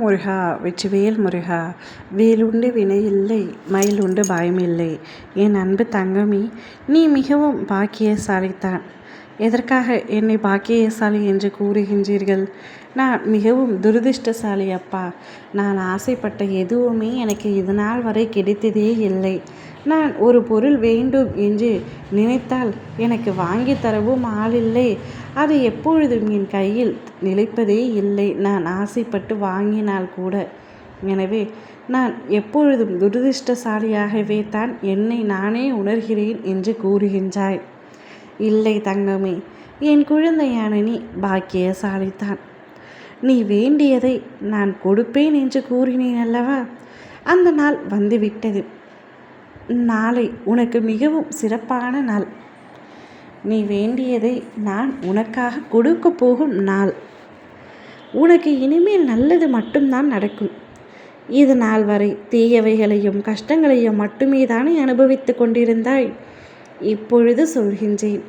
முருகா முருகா வெற்றிவேல் முருகா வேலுண்டு வினையில்லை மயிலுண்டு பயமில்லை. என் அன்பு தங்கமி நீ மிகவும் பாக்கியசாலித்தான். எதற்காக என்னை பாக்கியசாலி என்று கூறுகின்றீர்கள்? நான் மிகவும் துரதிருஷ்டசாலி அப்பா. நான் ஆசைப்பட்ட எதுவுமே எனக்கு இது நாள் வரை கிடைத்ததே இல்லை. நான் ஒரு பொருள் வேண்டும் என்று நினைத்தால் எனக்கு வாங்கி தரவும் ஆள் இல்லை அது எப்பொழுதும் என் கையில் நிலைப்பதே இல்லை. நான் ஆசைப்பட்டு வாங்கினால் கூட. எனவே நான் எப்பொழுதும் துரதிர்ஷ்டசாலியாகவே தான் என்னை நானே உணர்கிறேன் என்று கூறுகின்றாய் இல்லை தங்கமே என் குழந்தையான நீ பாக்கியசாலித்தான் நீ வேண்டியதை நான் கொடுப்பேன் என்று கூறினேன் அல்லவா? அந்த நாள் வந்துவிட்டது. நாளை உனக்கு மிகவும் சிறப்பான நாள். நீ வேண்டியதை நான் உனக்காக கொடுக்க போகும் நாள். உனக்கு இனிமேல் நல்லது மட்டும்தான் நடக்கும். இது நாள் வரை தீயவைகளையும் கஷ்டங்களையும் மட்டுமே தானே அனுபவித்து கொண்டிருந்தாய்? இப்பொழுது சொல்கின்றேன்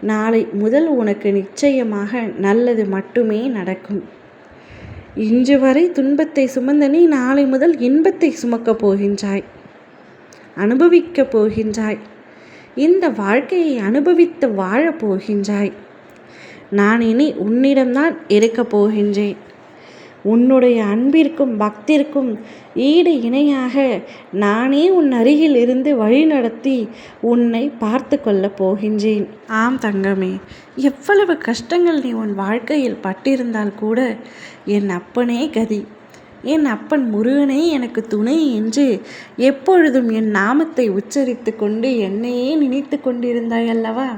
நாளை முதல் உனக்கு நிச்சயமாக நல்லது மட்டுமே நடக்கும். இன்று வரை துன்பத்தை சுமந்த நீ நாளை முதல் இன்பத்தை சுமக்கப் போகின்றாய் அனுபவிக்கப் போகின்றாய். இந்த வாழ்க்கையை அனுபவித்து வாழப் போகின்றாய். நான் இனி உன்னிடம்தான் இருக்கப் போகின்றேன். உன்னுடைய அன்பிற்கும் பக்திற்கும் ஈடு இணையாக நானே உன் அருகில் இருந்து வழிநடத்தி உன்னை பார்த்து கொள்ளப் போகின்றேன். ஆம் தங்கமே எவ்வளவு கஷ்டங்கள் நீ உன் வாழ்க்கையில் பட்டிருந்தால் கூட என் அப்பனே கதி. என் அப்பன் முருகனே எனக்கு துணை என்று எப்பொழுதும் என் நாமத்தை உச்சரித்து கொண்டு என்னையே நினைத்து கொண்டிருந்தாய் அல்லவா?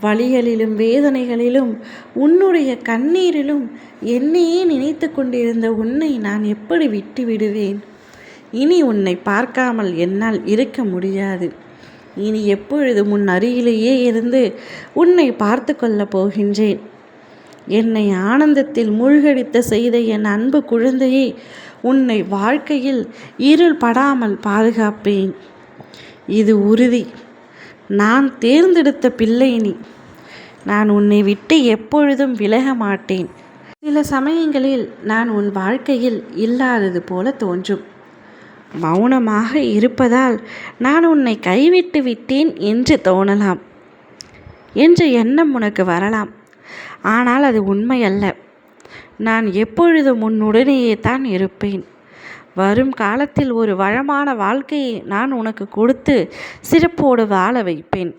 வழிகளிலும் வேதனைகளிலும் உன்னுடைய கண்ணீரிலும் என்னையே நினைத்து கொண்டிருந்த உன்னை நான் எப்படி விட்டு விடுவேன்? இனி உன்னை பார்க்காமல் என்னால் இருக்க முடியாது. இனி எப்பொழுதும் உன் அருகிலேயே இருந்து உன்னை பார்த்து கொள்ளப் போகின்றேன். என்னை ஆனந்தத்தில் மூழ்கடித்த செய்த என் அன்பு குழந்தையை உன்னை வாழ்க்கையில் இருள் படாமல் பாதுகாப்பேன். இது உறுதி. நான் தேர்ந்தெடுத்த பிள்ளை நீ. நான் உன்னை விட்டு எப்பொழுதும் விலக மாட்டேன். சில சமயங்களில் நான் உன் வாழ்க்கையில் இல்லாதது போல தோன்றும். மௌனமாக இருப்பதால் நான் உன்னை கைவிட்டு விட்டேன் என்று தோணலாம். என்ற எண்ணம் உனக்கு வரலாம். ஆனால் அது உண்மையல்ல நான் எப்பொழுதும் உன்னுடனேயே தான் இருப்பேன். வரும் காலத்தில் ஒரு வளமான வாழ்க்கையை நான் உனக்கு கொடுத்து சிறப்போடு வாழ வைப்பேன்.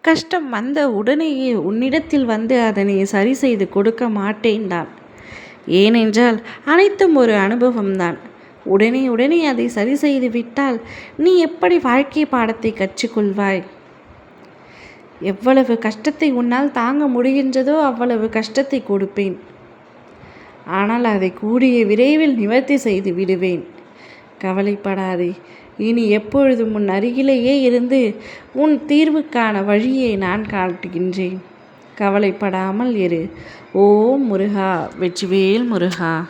கஷ்டம் வந்த உடனேயே உன்னிடத்தில் வந்து அதனை சரி செய்து கொடுக்க மாட்டேன் தான். ஏனென்றால் அனைத்தும் ஒரு அனுபவம்தான் உடனே உடனே அதை சரி செய்து விட்டால் நீ எப்படி வாழ்க்கை பாடத்தை கற்றுக்கொள்வாய்? எவ்வளவு கஷ்டத்தை உன்னால் தாங்க முடிகின்றதோ அவ்வளவு கஷ்டத்தை கொடுப்பேன். ஆனால் அதை கூடிய விரைவில் நிவர்த்தி செய்து விடுவேன். கவலைப்படாதே இனி எப்பொழுதும் உன் அருகிலேயே இருந்து உன் தீர்வுக்கான வழியை நான் காட்டுகின்றேன். கவலைப்படாமல் இரு. ஓ முருகா வெற்றிவேல் முருகா.